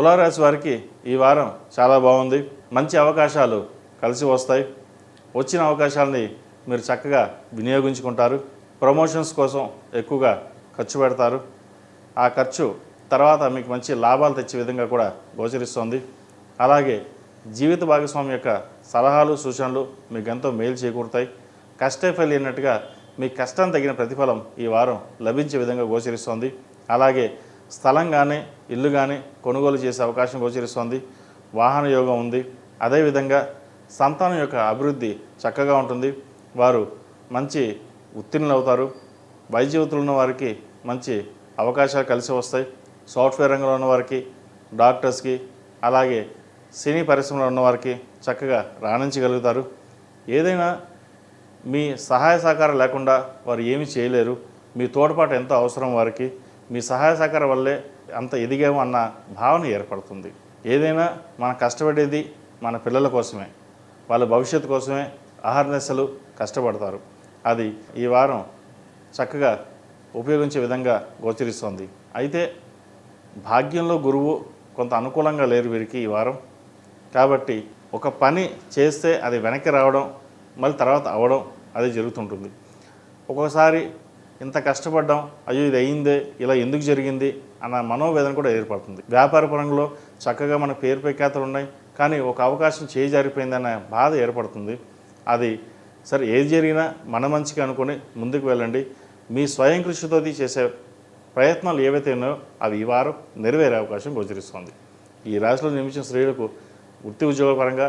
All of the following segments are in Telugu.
తులారాశి వారికి ఈ వారం చాలా బాగుంది. మంచి అవకాశాలు కలిసి వస్తాయి. వచ్చిన అవకాశాలని మీరు చక్కగా వినియోగించుకుంటారు. ప్రమోషన్స్ కోసం ఎక్కువగా ఖర్చు పెడతారు. ఆ ఖర్చు తర్వాత మీకు మంచి లాభాలు తెచ్చే విధంగా కూడా గోచరిస్తోంది. అలాగే జీవిత భాగస్వామి యొక్క సలహాలు సూచనలు మీకు ఎంతో మేలు చేకూరుతాయి. కష్టే ఫలి మీ కష్టం తగిన ప్రతిఫలం ఈ వారం లభించే విధంగా గోచరిస్తోంది. అలాగే స్థలం కానీ ఇల్లు కానీ కొనుగోలు చేసే అవకాశం గోచరిస్తోంది. వాహన యోగం ఉంది. అదేవిధంగా సంతానం యొక్క అభివృద్ధి చక్కగా ఉంటుంది. వారు మంచి ఉత్తీర్ణులు అవుతారు. వైద్యవతులు ఉన్న వారికి మంచి అవకాశాలు కలిసి వస్తాయి. సాఫ్ట్వేర్ రంగంలో ఉన్న వారికి డాక్టర్స్కి అలాగే సినీ పరిశ్రమలో ఉన్నవారికి చక్కగా రాణించగలుగుతారు. ఏదైనా మీ సహాయ సహకారం లేకుండా వారు ఏమీ చేయలేరు. మీ తోడ్పాటు ఎంతో అవసరం వారికి. మీ సహాయ సహకారం వల్లే అంత ఎదిగాము అన్న భావన ఏర్పడుతుంది. ఏదైనా మనం కష్టపడేది మన పిల్లల కోసమే వాళ్ళ భవిష్యత్తు కోసమే అహర్నిశలు కష్టపడతారు. అది ఈ వారం చక్కగా ఉపయోగించే విధంగా గోచరిస్తోంది. అయితే భాగ్యంలో గురువు కొంత అనుకూలంగా లేరు వీరికి ఈ వారం. కాబట్టి ఒక పని చేస్తే అది వెనక్కి రావడం మళ్ళీ తర్వాత అవడం అది జరుగుతుంటుంది. ఒక్కొక్కసారి ఇంత కష్టపడ్డాం అయ్యో ఇది అయిందే ఇలా ఎందుకు జరిగింది అన్న మనోవేదన కూడా ఏర్పడుతుంది. వ్యాపార పరంలో చక్కగా మన పేరు ప్రఖ్యాతలు ఉన్నాయి కానీ ఒక అవకాశం చేయి బాధ ఏర్పడుతుంది. అది సరే ఏది జరిగినా మన మంచిగా అనుకొని ముందుకు వెళ్ళండి. మీ స్వయం కృషితో చేసే ప్రయత్నాలు ఏవైతే ఉన్నాయో అవి ఈ వారం నెరవేరే అవకాశం గోచరిస్తుంది. ఈ రాశిలో నిమిషం స్త్రీలకు వృత్తి ఉద్యోగ పరంగా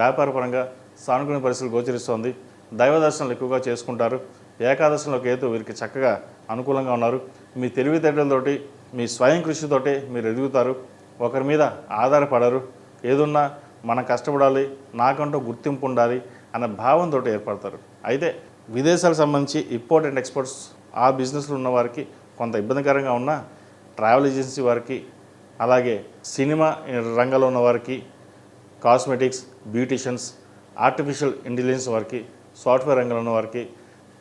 వ్యాపార పరంగా సానుకూల పరిస్థితులు గోచరిస్తోంది. దైవ దర్శనాలు ఎక్కువగా చేసుకుంటారు. ఏకాదశంలో కేతు వీరికి చక్కగా అనుకూలంగా ఉన్నారు. మీ తెలివితేటలతోటి మీ స్వయం కృషితోటి మీరు ఎదుగుతారు. ఒకరి మీద ఆధారపడరు. ఏదున్నా మనం కష్టపడాలి నాకంటూ గుర్తింపు ఉండాలి అన్న భావంతో ఏర్పడతారు. అయితే విదేశాలకు సంబంధించి ఇంపోర్ట్ అండ్ ఎక్స్పోర్ట్స్ ఆ బిజినెస్లో ఉన్న వారికి కొంత ఇబ్బందికరంగా ఉన్న ట్రావెల్ ఏజెన్సీ వారికి అలాగే సినిమా రంగంలో ఉన్న వారికి కాస్మెటిక్స్ బ్యూటిషియన్స్ ఆర్టిఫిషియల్ ఇంటెలిజెన్స్ వారికి సాఫ్ట్వేర్ రంగంలో ఉన్న వారికి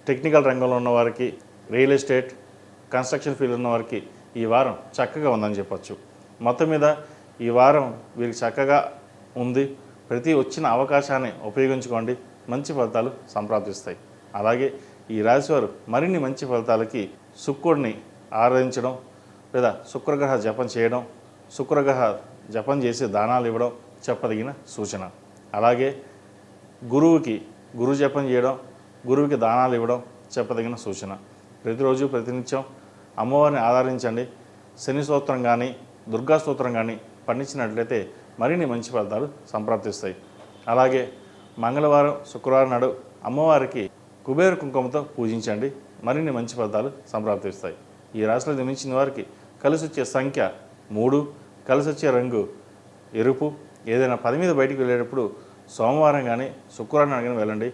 టెక్నికల్ రంగంలో ఉన్న వారికి రియల్ ఎస్టేట్ కన్స్ట్రక్షన్ ఫీల్డ్ ఉన్న వారికి ఈ వారం చక్కగా ఉందని చెప్పొచ్చు. మొత్తం మీద ఈ వారం వీరికి చక్కగా ఉంది. ప్రతి వచ్చిన అవకాశాన్ని ఉపయోగించుకోండి. మంచి ఫలితాలు సంప్రాప్తిస్తాయి. అలాగే ఈ రాశివారు మరిన్ని మంచి ఫలితాలకి శుక్రుడిని ఆరాధించడం లేదా శుక్రగ్రహ జపం చేయడం శుక్రగ్రహ జపం చేసి దానాలు ఇవ్వడం చెప్పదగిన సూచన. అలాగే గురువుకి గురు జపం చేయడం గురువుకి దానాలు ఇవ్వడం చెప్పదగిన సూచన. ప్రతిరోజు ప్రతినిత్యం అమ్మవారిని ఆదరించండి శని స్తోత్రం కానీ దుర్గా స్తోత్రం కానీ పండించినట్లయితే మరిన్ని మంచి ఫలితాలు సంప్రాప్తిస్తాయి. అలాగే మంగళవారం శుక్రవారం నాడు అమ్మవారికి కుబేర కుంకుమతో పూజించండి. మరిన్ని మంచి ఫలితాలు సంప్రాప్తిస్తాయి. ఈ రాశిలో జన్మించిన వారికి కలిసి వచ్చే సంఖ్య మూడు కలిసి వచ్చే రంగు ఎరుపు. ఏదైనా పని మీద బయటికి వెళ్ళేటప్పుడు సోమవారం కానీ శుక్రవారం కానీ వెళ్ళండి.